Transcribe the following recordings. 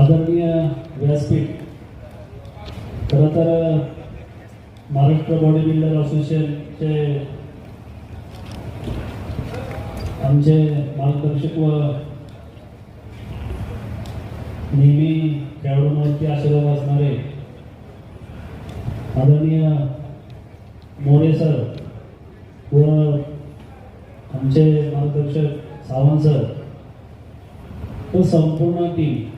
आदरणीय व्यासपीठ. खरं तर महाराष्ट्र बॉडी बिल्डर असोसिएशनचे आमचे मार्गदर्शक व नेहमी खेळाडूंवरती आशीर्वाद असणारे आदरणीय मोरे सर व आमचे मार्गदर्शक सावंत सर तो संपूर्ण टीम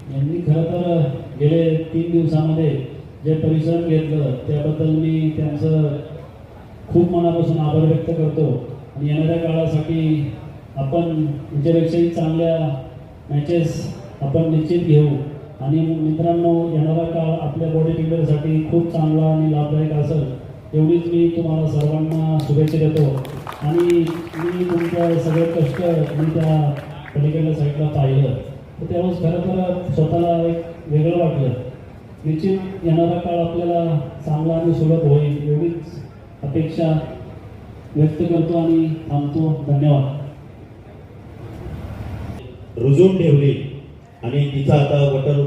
तीन दिवसामध्ये जे परिश्रम घेतलं त्याबद्दल मी त्यांचं खूप मनापासून आभार व्यक्त करतो. आणि येणाऱ्या काळासाठी आपण याच्यापेक्षाही चांगल्या मॅचेस आपण निश्चित घेऊ. आणि मित्रांनो येणारा काळ आपल्या बॉडी बिल्डरसाठी खूप चांगला आणि लाभदायक असेल एवढीच मी तुम्हाला सर्वांना शुभेच्छा देतो. आणि मी तुमचं सगळे कष्ट मी त्या पलीकडल्या साईडला पाहिलं. तर त्यावेळेस खरं तर स्वतःला एक वेगळं वाटलं. निश्चित येणारा काळ आपल्याला चांगला आणि सुलभ होईल एवढीच अपेक्षा व्यक्त करतो आणि थांबतो. धन्यवाद. रुजून ठेवली आणि तिचा आता वटन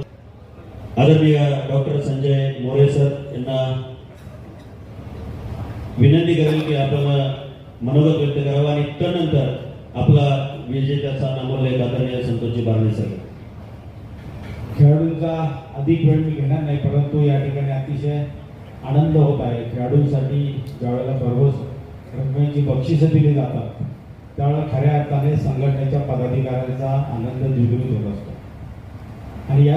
आदरणीय डॉक्टर संजय मोरे सर यांना विनंती करेल की आपण मनोगत व्यक्त करावं आणि त्यानंतर आपला विजेत्याचा नामोल्लेख आदरणीय संतोषजी बारणे सर. खेळाडूंचा अधिक वेळ मी घेणार नाही परंतु या ठिकाणी अतिशय आनंद होत आहे. खेळाडूंसाठी ज्यावेळेला भरघोस रकमेची बक्षिसं दिली जातात त्यावेळेला खऱ्या अर्थाने संघटनेच्या पदाधिकाऱ्यांचा आनंद द्विगुणित होत असतो. आणि या